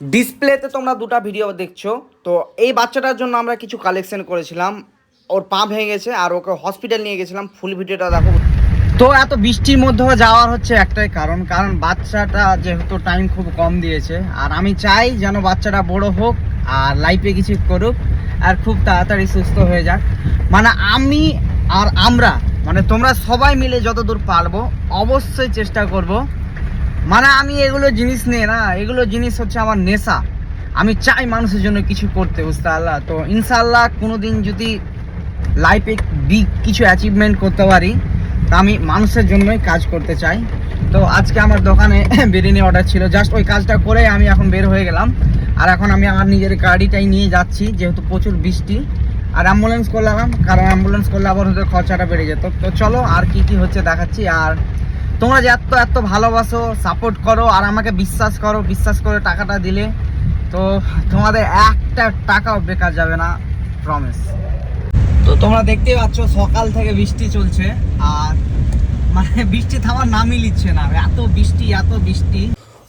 ডিসপ্লেতে তোমরা দুটো ভিডিও দেখছ। তো এই বাচ্চাটার জন্য আমরা কিছু কালেকশন করেছিলাম। ওর পা ভেঙে গেছে আর ওকে হসপিটাল নিয়ে গেছিলাম। ফুল ভিডিওটা দেখো। তো এত বৃষ্টির মধ্যেও যাওয়ার হচ্ছে একটাই কারণ। কারণ বাচ্চাটা যেহেতু টাইম খুব কম দিয়েছে। আর আমি চাই যেন বাচ্চাটা বড় হোক আর লাইফে কিছু করুক আর খুব তাড়াতাড়ি সুস্থ হয়ে যাক। মানে আমি আর আমরা মানে তোমরা সবাই মিলে যতদূর পারব, অবশ্যই চেষ্টা করব মানে আমি এগুলো জিনিস নিয়ে না, এগুলো জিনিস হচ্ছে আমার নেশা। আমি চাই মানুষের জন্য কিছু করতে, বুঝতে আল্লাহ তো ইনশাল্লাহ কোনো দিন যদি লাইফে বিগ কিছু অ্যাচিভমেন্ট করতে পারি, তা আমি মানুষের জন্যই কাজ করতে চাই। তো আজকে আমার দোকানে বিরিয়ানি অর্ডার ছিল। জাস্ট ওই কাজটা করে আমি এখন বের হয়ে গেলাম। আর এখন আমি আমার নিজের গাড়িটাই নিয়ে যাচ্ছি, যেহেতু প্রচুর বৃষ্টি। আর অ্যাম্বুলেন্স করলাম, কারণ অ্যাম্বুলেন্স করলে আবার হয়তো খরচাটা বেড়ে যেত। তো চলো আর কি কি হচ্ছে দেখাচ্ছি। আর তোমরা যে এত এত ভালোবাসো সাপোর্ট করো আর আমাকে বিশ্বাস করো, বিশ্বাস করে টাকাটা দিলে, তো তোমাদের একটা টাকাও বেকার যাবে না প্রমিস তো তোমরা দেখতেই পাচ্ছ, সকাল থেকে বৃষ্টি চলছে, আর মানে বৃষ্টি থামার নামই নিচ্ছে না, এত বৃষ্টি এত বৃষ্টি।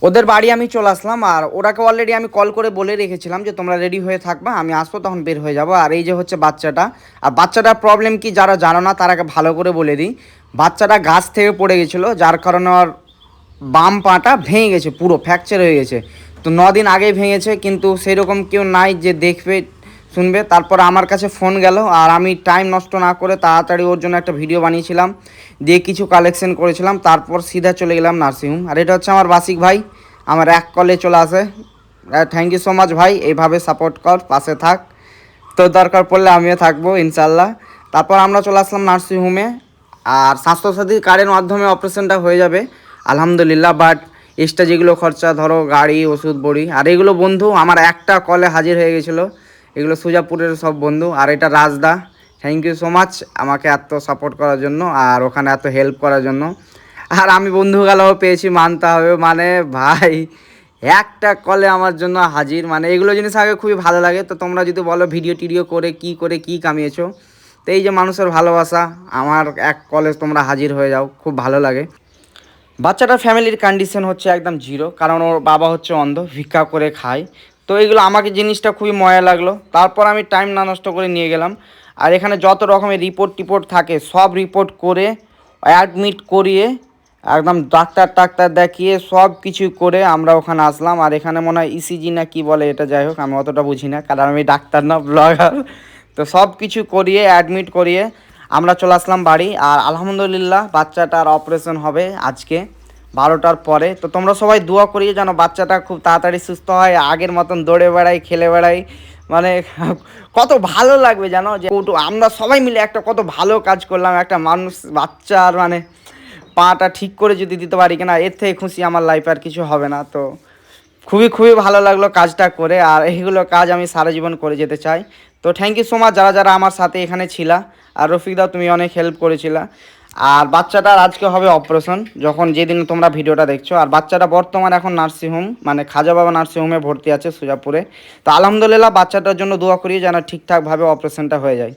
ওদের বাড়ি আমি চলে আসলাম, আর ওরাকে অলরেডি আমি কল করে বলে রেখেছিলাম যে তোমরা রেডি হয়ে থাকবা, আমি আসব, তখন বের হয়ে যাব, আর এই যে হচ্ছে বাচ্চাটা। আর বাচ্চাটার প্রবলেম কি যারা জানো না তারাকে ভালো করে বলে দিই। বাচ্চাটা গাছ থেকে পড়ে গেছিল, যার কারণে ওর বাম পাটা ভেঙে গেছে, পুরো ফ্র্যাকচার হয়ে গেছে। তো দিন আগেই ভেঙেছে, কিন্তু সেরকম কেউ নাই যে দেখবে, শুনবে। তারপর আমার কাছে ফোন গেল, আর আমি টাইম নষ্ট না করে তাড়াতাড়ি ওর জন্য একটা ভিডিও বানিয়েছিলাম, দিয়ে কিছু কালেকশন করেছিলাম। তারপর সিধা চলে গেলাম নার্সিংহোম আর এটা হচ্ছে আমার বাসিক ভাই, আমার এক কলে চলে আসে। থ্যাংক ইউ সো মাচ ভাই, এইভাবে সাপোর্ট কর, পাশে থাক। তো দরকার পড়লে আমিও থাকব, ইনশাল্লাহ। তারপর আমরা চলে আসলাম নার্সিংহোমে আর স্বাস্থ্যসাথী কার্ডের মাধ্যমে অপারেশনটা হয়ে যাবে। আলহামদুলিল্লাহ বাট এক্সট্রা যেগুলো খরচা, ধরো গাড়ি, ওষুধ, বড়ি, আর এগুলো বন্ধু, আমার একটা কলে হাজির হয়ে গেছিল। এগুলো সুজাপুরের সব বন্ধু, আর এটা রাজদা। থ্যাংক ইউ সো মাচ আমাকে এত সাপোর্ট করার জন্য, আর ওখানে এত হেল্প করার জন্য। আর আমি বন্ধুগুলোও পেয়েছি, মানতে হবে। মানে ভাই, একটা কলে আমার জন্য হাজির। মানে এগুলো জিনিস আগে খুবই ভালো লাগে। তো তোমরা যদি বলো ভিডিও টিডিও করে, কি করে, কি কামিয়েছো? তো এই যে মানুষের ভালোবাসা, আমার এক কলেজ তোমরা হাজির হয়ে যাও, খুব ভালো লাগে। বাচ্চাটার ফ্যামিলির কন্ডিশন হচ্ছে একদম জিরো কারণ ওর বাবা হচ্ছে অন্ধ, ভিক্ষা করে খায়। তো এইগুলো আমাকে জিনিসটা খুবই ময়া লাগল। তারপর আমি টাইম না নষ্ট করে নিয়ে গেলাম। আর এখানে যত রকমের রিপোর্ট টিপোর্ট থাকে, সব রিপোর্ট করে অ্যাডমিট করিয়ে, একদম ডাক্তার টাক্তার দেখিয়ে, সব কিছু করে আমরা ওখানে আসলাম। আর এখানে মনে হয় ইসিজি না কি বলে, এটা যাই হোক, আমি অতটা বুঝি না, কারণ আমি ডাক্তার না ব্লগার তো সব কিছু করিয়ে অ্যাডমিট করিয়ে আমরা চলে আসলাম বাড়ি। আর আলহামদুলিল্লাহ বাচ্চাটার অপারেশন হবে আজকে, বারোটার পরে। তো তোমরা সবাই দোয়া করিয়ে যেন বাচ্চাটা খুব তাড়াতাড়ি সুস্থ হয়, আগের মতন দৌড়ে বেড়াই, খেলে বেড়াই। মানে কত ভালো লাগবে জানো যে আমরা সবাই মিলে একটা কত ভালো কাজ করলাম। একটা মানুষ, বাচ্চার মানে পাটা ঠিক করে যদি দিতে পারি কিনা, এর থেকে খুশি আমার লাইফে আর কিছু হবে না। তো খুবই খুবই ভালো লাগল কাজটা করে, আর এইগুলো কাজ আমি সারা জীবন করে যেতে চাই। তো থ্যাংক ইউ সো মাচ যারা যারা আমার সাথে এখানে ছিলা, আর রফিকদা তুমি অনেক হেল্প করেছিলা। আর বাচ্চাটার আজকে হবে অপারেশন যখন যেদিন তোমরা ভিডিওটা দেখছ। আর বাচ্চাটা বর্তমান এখন নার্সিংহোম মানে খাজা বাবা নার্সিংহোমে ভর্তি আছে সুজাপুরে। তো আলহামদুলিল্লাহ বাচ্চাটার জন্য দোয়া করি যেন ঠিকঠাকভাবে অপারেশনটা হয়ে যায়।